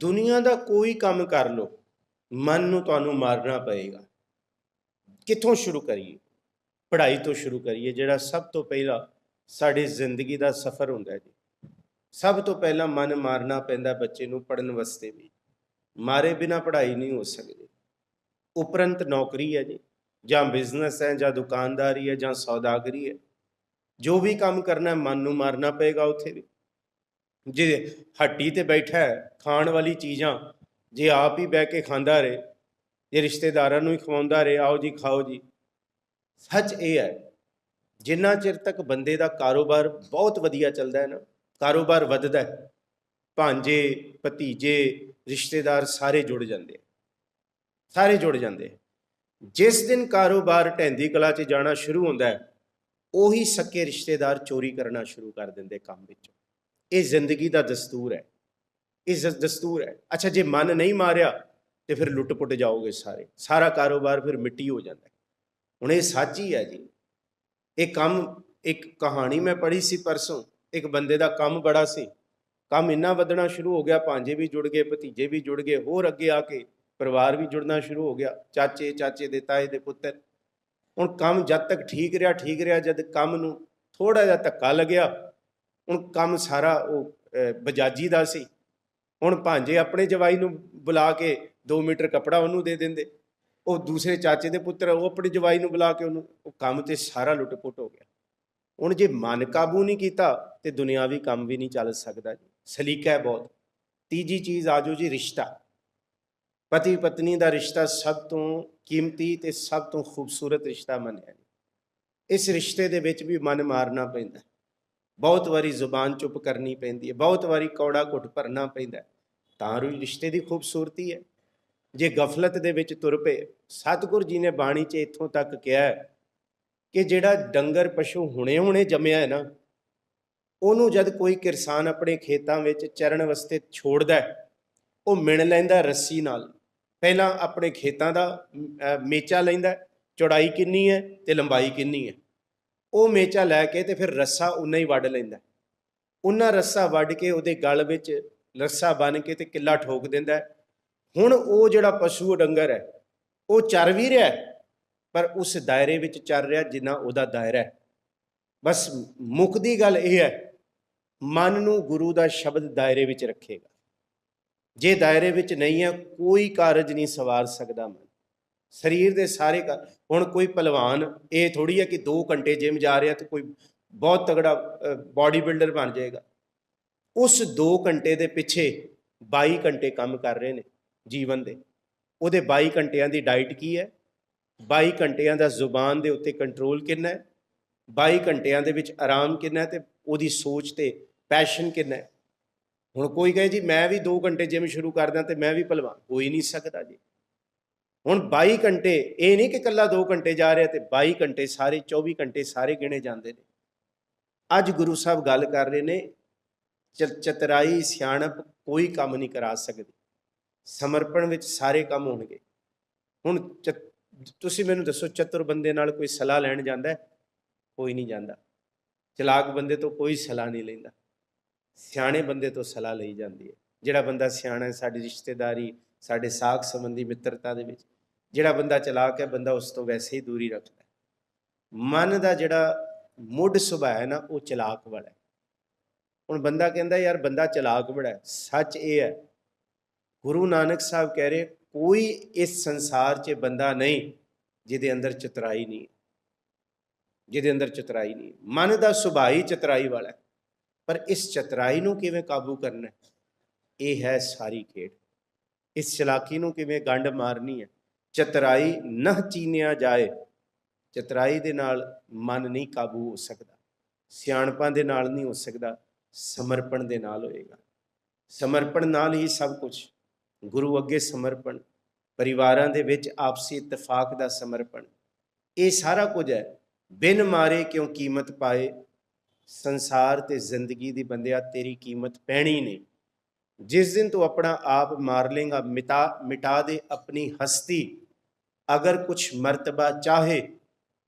ਦੁਨੀਆ ਦਾ ਕੋਈ ਕੰਮ ਕਰ ਲਓ ਮਨ ਨੂੰ ਤੁਹਾਨੂੰ ਮਾਰਨਾ ਪਏਗਾ। ਕਿੱਥੋਂ ਸ਼ੁਰੂ ਕਰੀਏ? ਪੜ੍ਹਾਈ ਤੋਂ ਸ਼ੁਰੂ ਕਰੀਏ ਜਿਹੜਾ ਸਭ ਤੋਂ ਪਹਿਲਾਂ ਸਾਡੀ ਜ਼ਿੰਦਗੀ ਦਾ ਸਫ਼ਰ ਹੁੰਦਾ ਹੈ ਜੀ। ਸਭ ਤੋਂ ਪਹਿਲਾਂ ਮਨ ਮਾਰਨਾ ਪੈਂਦਾ ਬੱਚੇ ਨੂੰ ਪੜਨ ਵਾਸਤੇ ਵੀ। ਮਾਰੇ ਬਿਨਾ ਪੜ੍ਹਾਈ ਨਹੀਂ ਹੋ ਸਕਦੀ। ਉਪਰੰਤ ਨੌਕਰੀ ਹੈ ਜੀ ਜਾਂ ਬਿਜ਼ਨਸ ਹੈ ਜਾਂ ਦੁਕਾਨਦਾਰੀ ਹੈ ਜਾਂ ਸੌਦਾਗਰੀ ਹੈ। ਜੋ ਵੀ ਕੰਮ ਕਰਨਾ ਹੈ, ਮਨ ਨੂੰ ਮਾਰਨਾ ਪਏਗਾ ਉੱਥੇ ਵੀ। ਜੇ ਹੱਟੀ ਤੇ ਬੈਠਾ ਹੈ, ਖਾਣ ਵਾਲੀ ਚੀਜ਼ਾਂ ਜੇ ਆਪ ਹੀ ਬਹਿ ਕੇ ਖਾਂਦਾ ਰਹੇ, ਜੇ ਰਿਸ਼ਤੇਦਾਰਾਂ ਨੂੰ ਹੀ ਖਵਾਉਂਦਾ ਰਹੇ, ਆਓ ਜੀ, ਖਾਓ ਜੀ। ਸੱਚ ਇਹ ਹੈ, ਜਿੰਨਾ ਚਿਰ ਤੱਕ ਬੰਦੇ ਦਾ ਕਾਰੋਬਾਰ ਬਹੁਤ ਵਧੀਆ ਚੱਲਦਾ ਹੈ ਨਾ, ਕਾਰੋਬਾਰ ਵੱਧਦਾ ਹੈ, ਭਾਂਜੇ, ਭਤੀਜੇ, ਰਿਸ਼ਤੇਦਾਰ ਸਾਰੇ ਜੁੜ ਜਾਂਦੇ ਸਾਰੇ ਜੁੜ ਜਾਂਦੇ ਜਿਸ ਦਿਨ ਕਾਰੋਬਾਰ ਢੈਂਦੀ ਕਲਾ 'ਚ ਜਾਣਾ ਸ਼ੁਰੂ ਹੁੰਦਾ ਹੈ, ਉਹੀ ਸੱਕੇ ਰਿਸ਼ਤੇਦਾਰ ਚੋਰੀ ਕਰਨਾ ਸ਼ੁਰੂ ਕਰ ਦਿੰਦੇ ਕੰਮ ਵਿੱਚੋਂ। ਇਹ ਜ਼ਿੰਦਗੀ ਦਾ ਦਸਤੂਰ ਹੈ। ਇਹ ਦਸਤੂਰ ਹੈ। ਅੱਛਾ, ਜੇ ਮਨ ਨਹੀਂ ਮਾਰਿਆ ਤੇ ਫਿਰ ਲੁੱਟ-ਪੁੱਟ ਜਾਓਗੇ ਸਾਰੇ। ਸਾਰਾ ਕਾਰੋਬਾਰ ਫਿਰ ਮਿੱਟੀ ਹੋ ਜਾਂਦਾ ਹੁਣ ਇਹ ਸੱਚ ਹੀ ਹੈ ਜੀ। ਇਹ ਕੰਮ, ਇੱਕ ਕਹਾਣੀ ਮੈਂ ਪੜ੍ਹੀ ਸੀ ਪਰਸੋਂ। ਇੱਕ ਬੰਦੇ ਦਾ ਕੰਮ ਬੜਾ ਸੀ। ਕੰਮ ਇੰਨਾ ਵਧਣਾ ਸ਼ੁਰੂ ਹੋ ਗਿਆ, ਭਾਂਜੇ ਵੀ ਜੁੜ ਗਏ, ਭਤੀਜੇ ਵੀ ਜੁੜ ਗਏ, ਹੋਰ ਅੱਗੇ ਆ ਕੇ ਪਰਿਵਾਰ ਵੀ ਜੁੜਨਾ ਸ਼ੁਰੂ ਹੋ ਗਿਆ। ਚਾਚੇ ਚਾਚੇ ਦੇ ਤਾਏ ਦੇ ਪੁੱਤਰ। ਹੁਣ ਕੰਮ ਜਦ ਤੱਕ ਠੀਕ ਰਿਹਾ ਠੀਕ ਰਿਹਾ, ਜਦ ਕੰਮ ਨੂੰ ਥੋੜਾ ਜਿਹਾ ਧੱਕਾ ਲੱਗਿਆ ਹੁਣ ਕੰਮ ਸਾਰਾ ਉਹ ਬਜਾਜੀ ਦਾ ਸੀ। ਹੁਣ ਭਾਂਜੇ ਆਪਣੇ ਜਵਾਈ ਨੂੰ ਬੁਲਾ ਕੇ 2 ਮੀਟਰ ਕੱਪੜਾ ਉਹਨੂੰ ਦੇ ਦਿੰਦੇ। ਉਹ ਦੂਸਰੇ ਚਾਚੇ ਦੇ ਪੁੱਤਰ ਉਹ ਆਪਣੀ ਜਵਾਈ ਨੂੰ ਬੁਲਾ ਕੇ ਉਹਨੂੰ, ਉਹ ਕੰਮ ਤੇ ਸਾਰਾ ਲੁੱਟ-ਪੁੱਟ ਹੋ ਗਿਆ। ਹੁਣ ਜੇ ਮਨ ਕਾਬੂ ਨਹੀਂ ਕੀਤਾ ਤੇ ਦੁਨਿਆਵੀ ਕੰਮ ਵੀ ਨਹੀਂ ਚੱਲ ਸਕਦਾ ਜੀ। ਸਲੀਕਾ ਹੈ ਬਹੁਤ। ਤੀਜੀ ਚੀਜ਼ ਆਜੋ ਜੀ, ਰਿਸ਼ਤਾ। ਪਤੀ ਪਤਨੀ ਦਾ ਰਿਸ਼ਤਾ ਸਭ ਤੋਂ ਕੀਮਤੀ ਤੇ ਸਭ ਤੋਂ ਖੂਬਸੂਰਤ ਰਿਸ਼ਤਾ ਮੰਨਿਆ ਜੀ। ਇਸ ਰਿਸ਼ਤੇ ਦੇ ਵਿੱਚ ਵੀ ਮਨ ਮਾਰਨਾ ਪੈਂਦਾ। ਬਹੁਤ ਵਾਰੀ ਜ਼ੁਬਾਨ ਚੁੱਪ ਕਰਨੀ ਪੈਂਦੀ ਹੈ, ਬਹੁਤ ਵਾਰੀ ਕੌੜਾ ਘੁੱਟ ਭਰਨਾ ਪੈਂਦਾ ਤਾਂ ਰੋ ਰਿਸ਼ਤੇ ਦੀ ਖੂਬਸੂਰਤੀ ਹੈ। ਜੇ ਗਫਲਤ ਦੇ ਵਿੱਚ ਤੁਰ ਪਏ, ਸਤਿਗੁਰ ਜੀ ਨੇ ਬਾਣੀ 'ਚ ਇੱਥੋਂ ਤੱਕ ਕਿਹਾ ਕਿ ਜਿਹੜਾ ਡੰਗਰ ਪਸ਼ੂ ਹੁਣੇ-ਹੁਣੇ ਜੰਮਿਆ ਹੈ ਨਾ, ਉਹਨੂੰ ਜਦ ਕੋਈ ਕਿਸਾਨ ਆਪਣੇ ਖੇਤਾਂ ਵਿੱਚ ਚਰਨ ਵਾਸਤੇ ਛੋੜਦਾ ਉਹ ਮਿਣ ਲੈਂਦਾ ਰੱਸੀ ਨਾਲ। ਪਹਿਲਾਂ ਆਪਣੇ ਖੇਤਾਂ ਦਾ ਮੇਚਾ ਲੈਂਦਾ ਚੌੜਾਈ ਕਿੰਨੀ ਹੈ ਤੇ ਲੰਬਾਈ ਕਿੰਨੀ ਹੈ। ਉਹ ਮੇਚਾ ਲੈ ਕੇ ਤੇ ਫਿਰ ਰੱਸਾ ਉਨਾ ਹੀ ਵੱਢ ਲੈਂਦਾ ਉਹਨਾਂ ਰੱਸਾ ਵੱਢ ਕੇ ਉਹਦੇ ਗਲ ਵਿੱਚ ਰੱਸਾ ਬੰਨ ਕੇ ਤੇ ਕਿੱਲਾ ਠੋਕ ਦਿੰਦਾ ਹੁਣ ਉਹ ਜਿਹੜਾ ਪਸ਼ੂ ਡੰਗਰ ਹੈ, ਉਹ ਚਰ ਵੀ ਰਿਹਾ ਪਰ ਉਸ ਦਾਇਰੇ ਵਿੱਚ ਚੱਲ ਰਿਹਾ ਜਿੰਨਾ ਉਹਦਾ ਦਾਇਰਾ ਹੈ। ਬਸ ਮੁੱਖ ਦੀ ਗੱਲ ਇਹ ਹੈ, ਮਨ ਨੂੰ ਗੁਰੂ ਦਾ ਸ਼ਬਦ ਦਾਇਰੇ ਵਿੱਚ ਰੱਖੇਗਾ। ਜੇ ਦਾਇਰੇ ਵਿੱਚ ਨਹੀਂ ਹੈ, ਕੋਈ ਕਾਰਜ ਨਹੀਂ ਸਵਾਰ ਸਕਦਾ ਮਨ। ਸਰੀਰ ਦੇ ਸਾਰੇ ਹੁਣ ਕੋਈ ਪਹਿਲਵਾਨ, ਇਹ ਥੋੜੀ ਹੈ ਕਿ 2 ਘੰਟੇ ਜਿਮ ਜਾ ਰਿਹਾ ਤੇ ਕੋਈ ਬਹੁਤ ਤਗੜਾ ਬਾਡੀ ਬਿਲਡਰ ਬਣ ਜਾਏਗਾ। ਉਸ 2 ਘੰਟੇ ਦੇ ਪਿੱਛੇ 22 ਘੰਟੇ ਕੰਮ ਕਰ ਰਹੇ ਨੇ ਜੀਵਨ ਦੇ। ਉਹਦੇ 22 ਘੰਟਿਆਂ ਦੀ ਡਾਈਟ ਕੀ ਹੈ? 22 ਘੰਟਿਆਂ ਦਾ ਜ਼ੁਬਾਨ ਦੇ ਉੱਤੇ ਕੰਟਰੋਲ ਕਿੰਨਾ ਹੈ? 22 ਘੰਟਿਆਂ ਦੇ ਵਿੱਚ ਆਰਾਮ ਕਿੰਨਾ ਹੈ ਤੇ ਉਹਦੀ ਸੋਚ ਤੇ ਪੈਸ਼ਨ ਕਿੰਨਾ ਹੈ? ਹੁਣ ਕੋਈ ਕਹੇ ਜੀ, ਮੈਂ ਵੀ 2 ਘੰਟੇ ਜਿਮ ਸ਼ੁਰੂ ਕਰਦਾ ਤੇ ਮੈਂ ਵੀ ਭਲਵਾਨ ਹੋ ਹੀ ਨਹੀਂ ਸਕਦਾ ਜੀ। ਹੁਣ 22 ਘੰਟੇ, ਇਹ ਨਹੀਂ ਕਿ ਇਕੱਲਾ 2 ਘੰਟੇ ਜਾ ਰਿਹਾ ਤੇ 22 ਘੰਟੇ ਸਾਰੇ 24 ਘੰਟੇ ਸਾਰੇ ਗਿਣੇ ਜਾਂਦੇ ਨੇ। ਅੱਜ ਗੁਰੂ ਸਾਹਿਬ ਗੱਲ ਕਰ ਰਹੇ ਨੇ ਚ- ਚਤਰਾਈ ਸਿਆਣਪ ਕੋਈ ਕੰਮ ਨਹੀਂ ਕਰਾ ਸਕਦੀ। ਸਮਰਪਣ ਵਿੱਚ ਸਾਰੇ ਕੰਮ ਹੋਣਗੇ। ਹੁਣ ਚ- ਤੁਸੀਂ ਮੈਨੂੰ ਦੱਸੋ, ਚਤੁਰ ਬੰਦੇ ਨਾਲ ਕੋਈ ਸਲਾਹ ਲੈਣ ਜਾਂਦਾ ਕੋਈ ਨਹੀਂ ਜਾਂਦਾ। ਚਲਾਕ ਬੰਦੇ ਤੋਂ ਕੋਈ ਸਲਾਹ ਨਹੀਂ ਲੈਂਦਾ। ਸਿਆਣੇ ਬੰਦੇ ਤੋਂ ਸਲਾਹ ਲਈ ਜਾਂਦੀ ਹੈ। ਜਿਹੜਾ ਬੰਦਾ ਸਿਆਣਾ ਹੈ, ਸਾਡੀ ਰਿਸ਼ਤੇਦਾਰੀ, ਸਾਡੇ ਸਾਖ ਸੰਬੰਧੀ ਮਿੱਤਰਤਾ ਦੇ ਵਿੱਚ। ਜਿਹੜਾ ਬੰਦਾ ਚਲਾਕ ਹੈ, ਬੰਦਾ ਉਸ ਤੋਂ ਵੈਸੇ ਹੀ ਦੂਰੀ ਰੱਖਦਾ ਮਨ ਦਾ ਜਿਹੜਾ ਮੁੱਢ ਸੁਭਾਅ ਹੈ ਨਾ, ਉਹ ਚਲਾਕ ਵਾਲਾ ਹੈ। ਹੁਣ ਬੰਦਾ ਕਹਿੰਦਾ, ਯਾਰ ਬੰਦਾ ਚਲਾਕ ਬੜਾ ਹੈ। ਸੱਚ ਇਹ ਹੈ, ਗੁਰੂ ਨਾਨਕ ਸਾਹਿਬ ਕਹਿ ਰਹੇ, ਕੋਈ ਇਸ ਸੰਸਾਰ 'ਚ ਬੰਦਾ ਨਹੀਂ, ਜਿਹਦੇ ਅੰਦਰ ਚਤਰਾਈ ਨਹੀਂ ਜਿਹਦੇ ਅੰਦਰ ਚਤਰਾਈ ਨਹੀਂ ਮਨ ਦਾ ਸੁਭਾਅ ਹੀ ਚਤਰਾਈ ਵਾਲਾ ਪਰ ਇਸ ਚਤਰਾਈ ਨੂੰ ਕਿਵੇਂ ਕਾਬੂ ਕਰਨਾ ਇਹ ਹੈ ਸਾਰੀ ਖੇਡ। ਇਸ ਚਲਾਕੀ ਨੂੰ ਕਿਵੇਂ ਗੰਢ ਮਾਰਨੀ ਹੈ? ਚਤਰਾਈ ਨਹ ਚੀਨਿਆ ਜਾਏ। ਚਤਰਾਈ ਦੇ ਨਾਲ ਮਨ ਨਹੀਂ ਕਾਬੂ ਹੋ ਸਕਦਾ। ਸਿਆਣਪਾਂ ਦੇ ਨਾਲ ਨਹੀਂ ਹੋ ਸਕਦਾ। ਸਮਰਪਣ ਦੇ ਨਾਲ ਹੋਏਗਾ। ਸਮਰਪਣ ਨਾਲ ਹੀ ਸਭ ਕੁਝ। ਗੁਰੂ ਅੱਗੇ ਸਮਰਪਣ। ਪਰਿਵਾਰਾਂ ਦੇ ਵਿੱਚ ਆਪਸੀ ਇਤਫਾਕ ਦਾ ਸਮਰਪਣ। ਇਹ ਸਾਰਾ ਕੁਝ ਹੈ। ਬਿਨ ਮਾਰੇ ਕਿਉਂ ਕੀਮਤ ਪਾਏ? ਸੰਸਾਰ ਤੇ ਜ਼ਿੰਦਗੀ ਦੀ ਬੰਦਿਆ ਤੇਰੀ ਕੀਮਤ ਪੈਣੀ ਨਹੀਂ। ਜਿਸ ਦਿਨ ਤੂੰ ਆਪਣਾ ਆਪ ਮਾਰ ਲੇਗਾ ਮਿਟਾ ਮਿਟਾ ਦੇ अपनी हस्ती अगर कुछ मर्तबा चाहे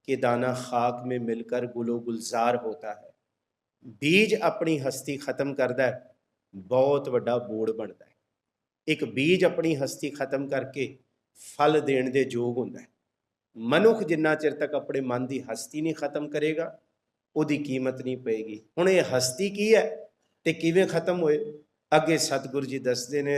कि दाना खाक में मिलकर गुलो गुलजार होता है ਬੀਜ ਆਪਣੀ ਹਸਤੀ ਖਤਮ ਕਰਦਾ ਹੈ ਬਹੁਤ ਵੱਡਾ ਬੋੜ ਬਣਦਾ ਹੈ ਇੱਕ ਬੀਜ ਆਪਣੀ ਹਸਤੀ ਖਤਮ ਕਰਕੇ ਫਲ ਦੇਣ ਦੇ ਯੋਗ ਹੁੰਦਾ ਹੈ ਮਨੁੱਖ ਜਿੰਨਾ ਚਿਰ ਤੱਕ ਆਪਣੇ ਮਨ ਦੀ ਹਸਤੀ ਨਹੀਂ ਖਤਮ ਕਰੇਗਾ ਉਹਦੀ ਕੀਮਤ ਨਹੀਂ ਪਏਗੀ ਹੁਣ ਇਹ ਹਸਤੀ ਕੀ ਹੈ ਤੇ ਕਿਵੇਂ ਖਤਮ ਹੋਏ ਅੱਗੇ ਸਤਿਗੁਰੂ ਜੀ ਦੱਸਦੇ ਨੇ